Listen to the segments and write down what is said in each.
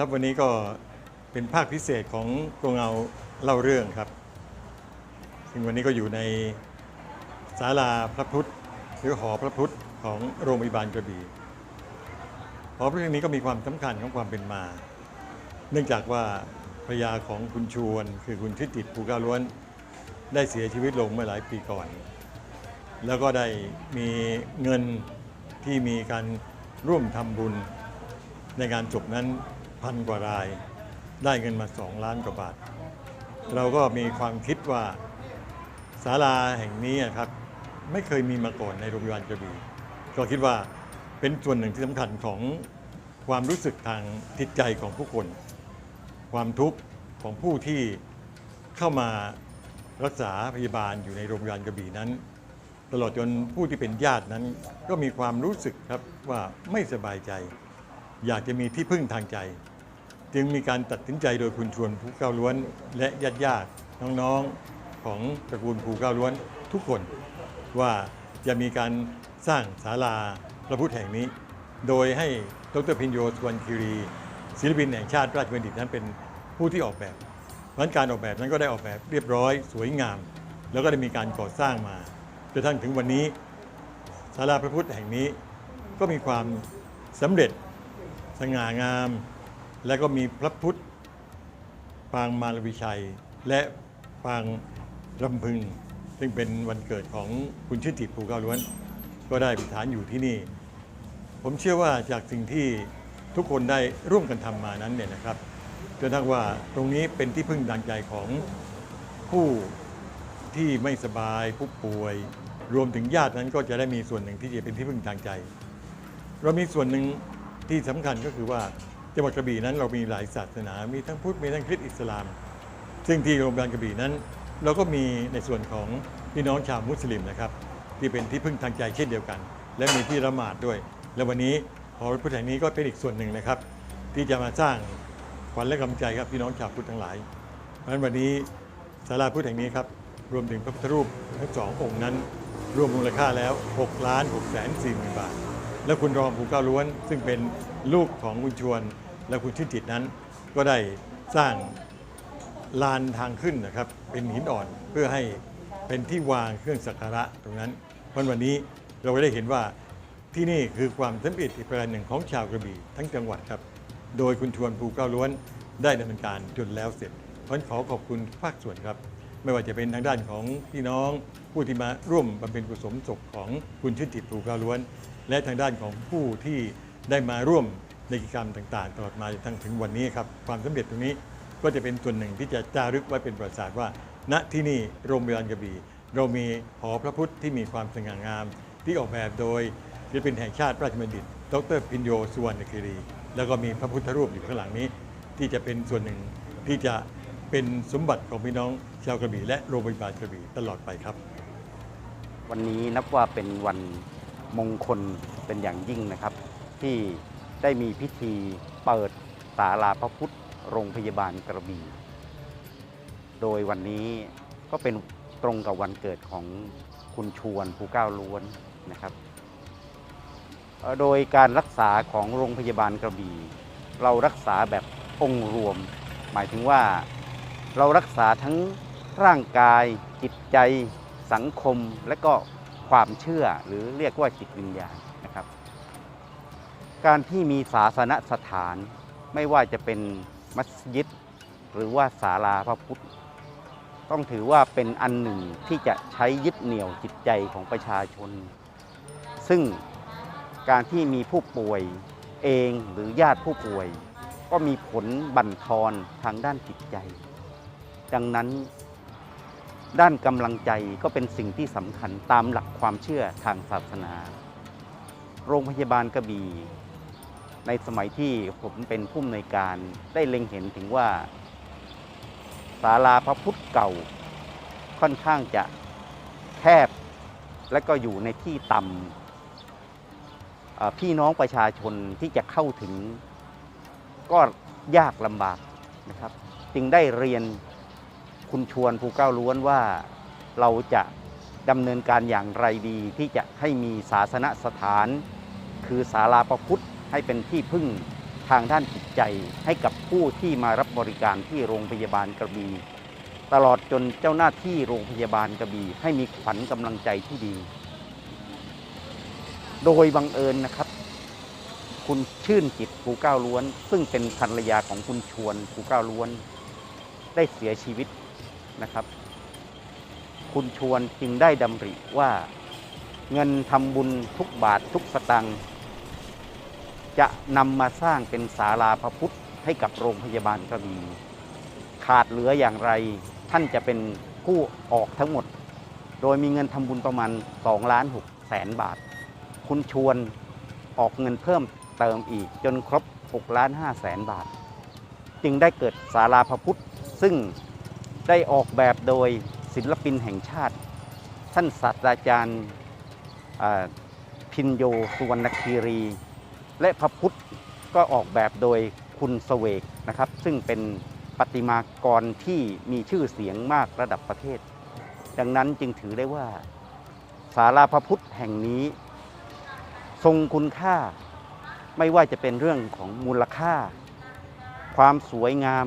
ครับวันนี้ก็เป็นภาคพิเศษของตัวเงาเล่าเรื่องครับ ซึ่งวันนี้ก็อยู่ในศาลาพระพุทธหรือหอพระพุทธของโรงพยาบาลกระบี่หอพระพุทธนี้ก็มีความสำคัญของความเป็นมา เนื่องจากว่าภรรยาของคุณชวน คือคุณทิติตภูก้าล้วนได้เสียชีวิตลงเมื่อหลายปีก่อน แล้วก็ได้มีเงินที่มีการร่วมทำบุญในงานจบนั้น พันกว่าราย ได้เงินมา 2 ล้านกว่าบาท เราก็มีความคิดว่าศาลาแห่งนี้ครับไม่เคยมีมาก่อนในโรงพยาบาลกระบี่ก็คิดว่าเป็นส่วนหนึ่งที่สำคัญของความรู้สึกทางจิตใจของผู้คน ความทุกข์ของผู้ที่เข้ามารักษาพยาบาลอยู่ในโรงพยาบาลกระบี่นั้น ตลอดจนผู้ที่เป็นญาตินั้น ก็มีความรู้สึกครับว่าไม่สบายใจ อยากจะมีที่พึ่งทางใจ จึงมีการตัดสินใจโดยคุณชวนภูเก้าล้วน และญาติญาติน้องๆของตระกูลภูเก้าล้วนทุกคนว่าจะมีการสร้างศาลาพระพุทธแห่งนี้ โดยให้ดรพิญโยสวนคีรี ศิลปินแห่งชาติราชบัณฑิตนั้นเป็นผู้ที่ออกแบบเพราะฉะนั้นการออกแบบนั้นก็ได้ออกแบบเรียบร้อยสวยงาม แล้วก็ได้มีการก่อสร้างมาจนกระทั่งถึงวันนี้ศาลาพระพุทธแห่งนี้ก็มีความสำเร็จสง่างาม และก็มีพระพุทธปางมารวิชัย และปางรำพึง ซึ่งเป็นวันเกิดของคุณชิติภูเก้าล้วน ก็ได้ประฐานอยู่ที่นี่ ผมเชื่อว่าจากสิ่งที่ทุกคนได้ร่วมกันทำมานั้นเนี่ยนะครับจนทั้งว่าตรงนี้เป็นที่พึ่งทางใจของผู้ที่ไม่สบายผู้ป่วย รวมถึงญาตินั้นก็จะได้มีส่วนหนึ่งที่จะเป็นที่พึ่งทางใจ เรามีส่วนหนึ่งที่สำคัญก็คือว่า จังหวัดกระบี่นั้นเรามีหลายศาสนา มีทั้งพุทธ มีทั้งคริสต์อิสลาม ซึ่งที่โรงพยาบาลกระบี่นั้น เราก็มีในส่วนของพี่น้องชาวมุสลิมนะครับ ที่เป็นที่พึ่งทางใจเช่นเดียวกัน และมีที่ละหมาดด้วย และวันนี้หอพระพุทธแห่งนี้ก็เป็นอีกส่วนหนึ่งนะครับ ที่จะมาสร้างขวัญและกำลังใจครับพี่น้องชาวพุทธทั้งหลาย เพราะฉะนั้นวันนี้ศาลาพุทธแห่งนี้ครับรวมถึงพระพุทธรูปทั้งสององค์นั้น รวมมูลค่าแล้ว6ล้าน6แสน4หมื่นบาท และคุณรองภูเก้าล้วน ซึ่งเป็นลูกของคุณชวน และคุณชิดจิตนั้นก็ได้สร้างลานทางขึ้นนะครับ เป็นหินอ่อนเพื่อให้เป็นที่วางเครื่องสักการะตรงนั้นเพราะวันนี้เราก็ได้เห็นว่าที่นี่คือความสำเร็จอีกประการหนึ่งของชาวกระบี่ทั้งจังหวัดครับ โดยคุณชวนภูเก้าล้วนได้ดำเนินการจนแล้วเสร็จเพราะนั้นขอขอบคุณภาคส่วนครับ ไม่ว่าจะเป็นทางด้านของพี่น้องผู้ที่มาร่วมบำเพ็ญกุศลศพของคุณชิดจิตภูเก้าล้วน และทางด้านของผู้ที่ได้มาร่วม ในกิจกรรมต่างๆ ตลอดมาจนทั้งถึงวันนี้ครับความสำเร็จตรงนี้ก็จะเป็นส่วนหนึ่งที่จะจารึกไว้เป็นประวัติศาสตร์ว่า ณที่นี่โรงพยาบาลกระบี่เรามีหอพระพุทธที่มีความสง่างาม ที่ออกแบบโดยศิลปินแห่งชาติราชบัณฑิต ดรพินโยสุวรรณคีรี แล้วก็มีพระพุทธรูปอยู่ข้างหลังนี้ ที่จะเป็นส่วนหนึ่งที่จะเป็นสมบัติของพี่น้องชาวกระบี่และโรงพยาบาลกระบี่ตลอดไปครับ วันนี้นับว่าเป็นวันมงคลเป็นอย่างยิ่งนะครับ ที่ ได้มีพิธีเปิดศาลาพระพุทธโรงพยาบาลกระบี่ โดยวันนี้ก็เป็นตรงกับวันเกิดของคุณชวนภูเก้าล้วนนะครับ โดยการรักษาของโรงพยาบาลกระบี่ เรารักษาแบบองค์รวม หมายถึงว่าเรารักษาทั้งร่างกายจิตใจสังคมและก็ความเชื่อหรือเรียกว่าจิตวิญญาณ การที่มีศาสนสถาน ไม่ว่าจะเป็นมัสยิด หรือว่าศาลาพระพุทธ ต้องถือว่าเป็นอันหนึ่งที่จะใช้ยึดเหนี่ยวจิตใจของประชาชน ซึ่งการที่มีผู้ป่วยเองหรือญาติผู้ป่วย ก็มีผลบั่นทอนทางด้านจิตใจ ดังนั้นด้านกำลังใจก็เป็นสิ่งที่สำคัญตามหลักความเชื่อทางศาสนา โรงพยาบาลกระบี่ ในสมัยที่ผมเป็นผู้อำนวยการได้เล็งเห็นถึงว่าศาลาพระพุทธเก่าค่อนข้างจะแคบ และก็อยู่ในที่ต่ำพี่น้องประชาชนที่จะเข้าถึงก็ยากลำบากนะครับ จึงได้เรียนคุณชวนภูเก้าล้วนว่าเราจะดำเนินการอย่างไรดีที่จะให้มีศาสนสถาน คือศาลาประพุทธ ให้เป็นที่พึ่งทางด้านจิตใจให้กับผู้ที่มารับบริการที่โรงพยาบาลกระบี่ตลอดจนเจ้าหน้าที่โรงพยาบาลกระบี่ให้มีขวัญกำลังใจที่ดี โดยบังเอิญนะครับ คุณชื่นจิตภูเก้าล้วน ซึ่งเป็นภรรยาของคุณชวนภูเก้าล้วน ได้เสียชีวิตนะครับ คุณชวนจึงได้ดำริว่า เงินทำบุญทุกบาททุกสตังค์ จะนำมาสร้างเป็นศาลาพระพุทธให้กับโรงพยาบาลกระบี่ขาดเหลืออย่างไร ท่านจะเป็นผู้ออกทั้งหมด โดยมีเงินทำบุญประมาณ2ล้าน6แสนบาท คุณชวนออกเงินเพิ่มเติมอีกจนครบ6ล้าน5แสนบาท จึงได้เกิดศาลาพระพุทธ ซึ่งได้ออกแบบโดยศิลปินแห่งชาติ ท่านศาสตราจารย์พินโยสุวรรณคีรี และพระพุทธก็ออกแบบโดยคุณเสวกนะครับ ซึ่งเป็นประติมากรที่มีชื่อเสียงมากระดับประเทศ ดังนั้นจึงถือได้ว่าศาลาพระพุทธแห่งนี้ ทรงคุณค่า ไม่ว่าจะเป็นเรื่องของมูลค่า ความสวยงาม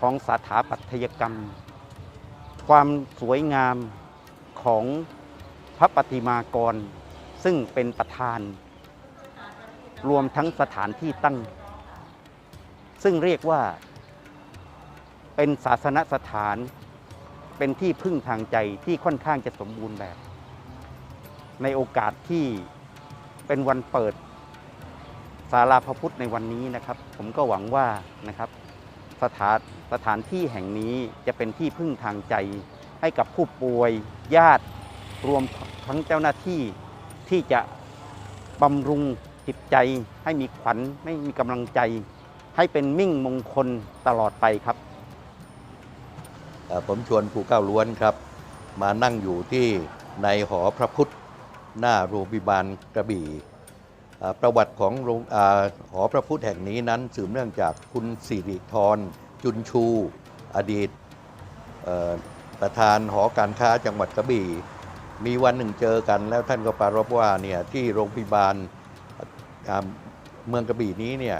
ของสถาปัตยกรรม ความสวยงามของพระประติมากร ซึ่งเป็นประธาน รวมทั้งสถานที่ตั้ง ซึ่งเรียกว่าเป็นศาสนสถานเป็นที่พึ่งทางใจที่ค่อนข้างจะสมบูรณ์แบบ ในโอกาสที่เป็นวันเปิดศาลาพระพุทธในวันนี้นะครับ ผมก็หวังว่านะครับสถานสถานที่แห่งนี้จะเป็นที่พึ่งทางใจ ให้กับผู้ป่วยญาติรวมทั้งเจ้าหน้าที่ที่จะบำรุง จิตใจให้มีขวัญไม่มีกำลังใจ ให้เป็นมิ่งมงคลตลอดไปครับ ผมชวนภูเก้าวล้วนครับ มานั่งอยู่ที่ในหอพระพุทธ หน้าโรงพยาบาลกระบี่ประวัติของโรงอหอพระพุทธแห่งนี้นั้นสืบเนื่องจากคุณสิริธรจุนชู อดีตประธานหอการค้าจังหวัดกระบี่ มีวันหนึ่งเจอกันแล้วท่านก็ปรารภว่าเนี่ยที่โรงพยาบาล เมืองกระบี่นี้เนี่ย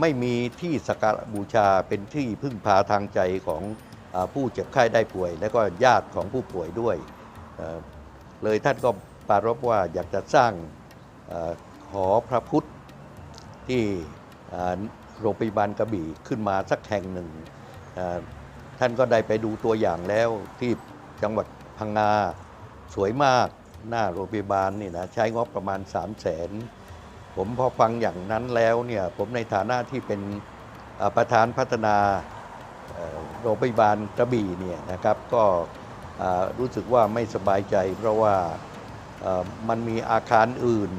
ไม่มีที่สักการบูชาเป็นที่พึ่งพาทางใจของผู้เจ็บไข้ได้ป่วย และก็ญาติของผู้ป่วยด้วย เลยท่านก็ปรารภว่าอยากจะสร้างออหอพระพุทธที่โรงพยาบาลกระบี่ขึ้นมาสักแห่งหนึ่ง ท่านก็ได้ไปดูตัวอย่างแล้วที่จังหวัดพังงาสวยมากหน้าโรงพยาบาลนี่นะใช้งบประมาณ 3 0 0แสน ผมพอฟังอย่างนั้นแล้วเนี่ยผมในฐานะที่เป็นประธานพัฒนาโรงพยาบาลกระบี่เนี่ยนะครับก็รู้สึกว่าไม่สบายใจ เพราะว่ามันมีอาคารอื่น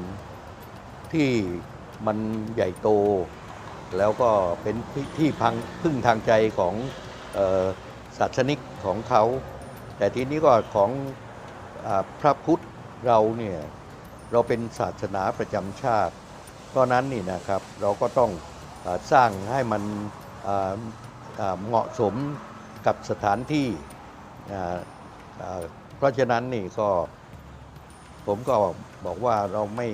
ที่มันใหญ่โต แล้วก็เป็นที่พังพึ่งทางใจของศาสนิกของเขา แต่ทีนี้ก็ของอพระพุทธเราเนี่ย เราเป็นศาสนาประจำชาติ เพราะนั้นนี่นะครับเราก็ต้องสร้างให้มันเหมาะสมกับสถานที่ เพราะฉะนั้นนี่ก็ผมก็บอกว่าเราไม่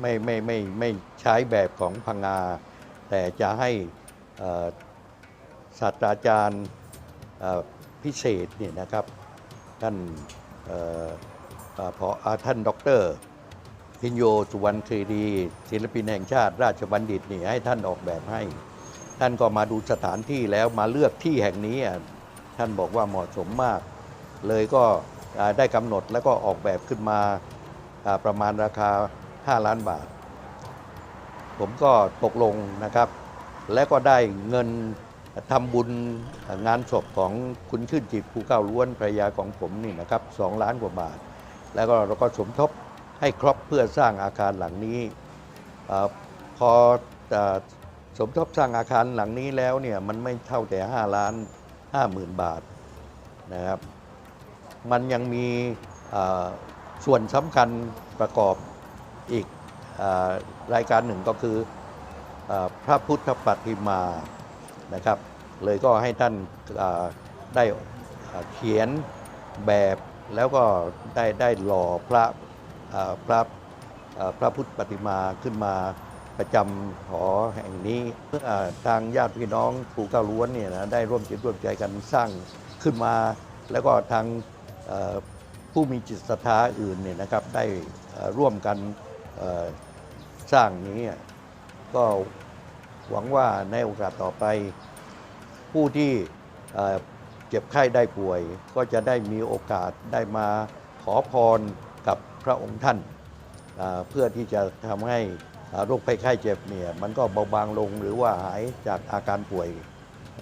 ไม่ไม่ไม่ไม่ใช้แบบของพังงา แต่จะให้ศาสตราจารย์พิเศษนี่นะครับ ท่านออพออท่านด็อกเตอร์ พิญโยสุวรรณครีดีศิลปินแห่งชาติ ราชบัณฑิตนี่ให้ท่านออกแบบให้ ท่านก็มาดูสถานที่แล้วมาเลือกที่แห่งนี้อะท่านบอกว่าเหมาะสมมาก เลยก็ได้กำหนดแล้วก็ออกแบบขึ้นมาประมาณราคา 5 ล้านบาท ผมก็ตกลงนะครับ และก็ได้เงินทำบุญงานศพของคุณชื่นจิตภูเก้าล้วนภรรยาของผมนี่นะครับ2ล้านกว่าบาท แล้วก็เราก็สมทบ ให้ครบเพื่อสร้างอาคารหลังนี้อพออสมทบสร้างอาคารหลังนี้แล้วเนี่ยมันไม่เท่าแต่ 5 ล้าน5หมื่นบาทนะครับ มันยังมีส่วนสำคัญประกอบอีกอรายการหนึ่งก็คืออพระพุทธปฏิมานะครับ เลยก็ให้ท่านได้เขียนแบบแล้วก็ได้ได้หล่อพระ พระพระพุทธปฏิมาขึ้นมาประจำหอแห่งนี้เอ่อทางญาติพี่น้องภูเก้าล้วนเนี่ยนะได้ร่วมจิตร่วมใจกันสร้างขึ้นมา แล้วก็ทางผู้มีจิตศรัทธาอื่นเนี่ยนะครับได้ร่วมกันสร้างนี้ ก็หวังว่าในโอกาสต่อไป ผู้ที่เจ็บไข้ได้ป่วย ก็จะได้มีโอกาสได้มาขอพร พระองค์ท่าน เพื่อที่จะทำให้โรคภัยไข้เจ็บเนี่ยมันก็เบาบางลงหรือว่าหายจากอาการป่วย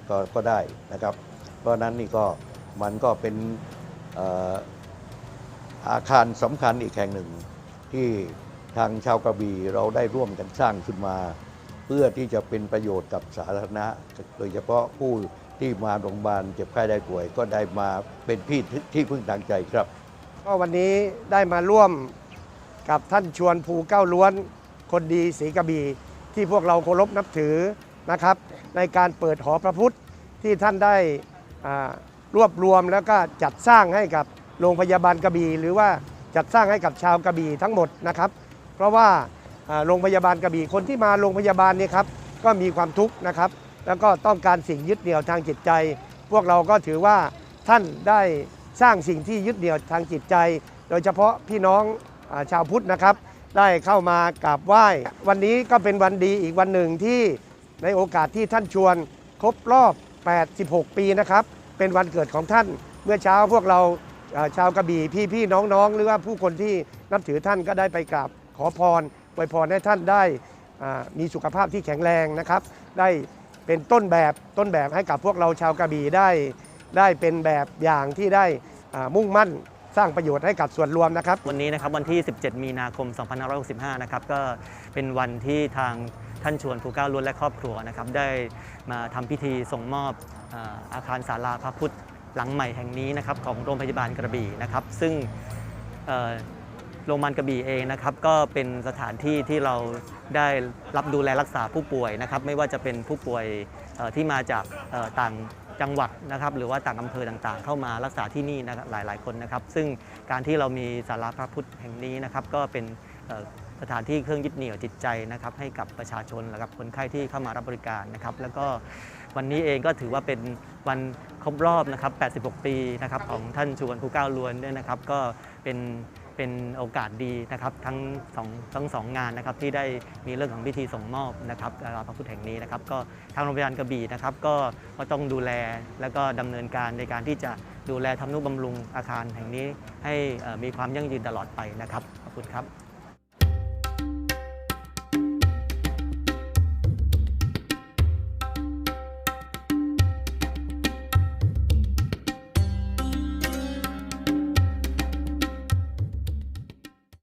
ก็ก็ได้นะครับ เพราะนั้นนี่ก็มันก็เป็นอาคารสำคัญอีกแห่งหนึ่ง ที่ทางชาวกระบี่เราได้ร่วมกันสร้างขึ้นมา เพื่อที่จะเป็นประโยชน์กับสาธารณะ โดยเฉพาะผู้ที่มาโรงพยาบาลเจ็บไข้ได้ป่วยก็ได้มาเป็นที่ที่พึ่งทางใจครับ ก็วันนี้ได้มาร่วมกับท่านชวนภูเก้าล้วน คนดีศรีกระบี่ที่พวกเราเคารพนับถือนะครับ ในการเปิดหอพระพุทธที่ท่านได้รวบรวมแล้วก็จัดสร้างให้กับโรงพยาบาลกระบี่หรือว่าจัดสร้างให้กับชาวกระบี่ทั้งหมดนะครับ เพราะว่าอ่าโรงพยาบาลกระบี่คนที่มาโรงพยาบาลเนี่ยครับก็มีความทุกข์นะครับ แล้วก็ต้องการสิ่งยึดเหนี่ยวทางจิตใจ พวกเราก็ถือว่าท่านได้ สร้างสิ่งที่ยึดเหนี่ยวทางจิตใจ โดยเฉพาะพี่น้องอชาวพุทธนะครับ ได้เข้ามากราบไหว้ วันนี้ก็เป็นวันดีอีกวันหนึ่งที่ในโอกาสที่ท่านชวนครบรอบ 86 ปีนะครับ เป็นวันเกิดของท่านเมื่อเช้าพวกเราชาวกระบี่พี่พี่ๆน้องๆ หรือว่าผู้คนที่นับถือท่านก็ได้ไปกราบขอพรอวยพรให้ท่านได้มีสุขภาพที่แข็งแรงนะครับ ได้เป็นต้นแบบต้นแบบให้กับพวกเราชาวกระบี่ได้ ได้เป็นแบบอย่างที่ได้ มุ่งมั่นสร้างประโยชน์ให้กับส่วนรวมนะครับ วันนี้นะครับวันที่ 17 มีนาคม 2565 นะครับก็เป็นวันที่ทางท่านชวนภูเก้าล้วนและครอบครัวนะครับได้มาทำพิธีส่งมอบอาคารศาลาพระพุทธหลังใหม่แห่งนี้นะครับของโรงพยาบาลกระบี่นะครับซึ่งโรงพยาบาลกระบี่เองนะครับก็เป็นสถานที่ที่เราได้รับดูแลรักษาผู้ป่วยนะครับไม่ว่าจะเป็นผู้ป่วยที่มาจากต่าง จังหวัดนะครับหรือว่าต่างอำเภอต่างๆ เข้ามารักษาที่นี่นะครับหลายๆคนนะครับ ซึ่งการที่เรามีศาลาพระพุทธแห่งนี้นะครับก็เป็นสถานที่เครื่องยึดเหนี่ยวจิตใจนะครับให้กับประชาชนและกับคนไข้ที่เข้ามารับบริการนะครับ แล้วก็วันนี้เองก็ถือว่าเป็นวันครบรอบนะครับ 86 ปีนะครับของท่านชวนภูเก้าวล้วนด้วยนะครับ ก็เป็น เป็นโอกาสดีนะครับทั้งสองทั้งสองงานนะครับที่ได้มีเรื่องของพิธีส่งมอบนะครับลาพระพุทธแห่งนี้นะครับ ก็ทางโรงพยาบาลกระบี่นะครับก็ก็ต้องดูแลแล้วก็ดำเนินการในการที่จะดูแลทำนุบำรุงอาคารแห่งนี้ให้มีความยั่งยืนตลอดไปนะครับขอบคุณครับ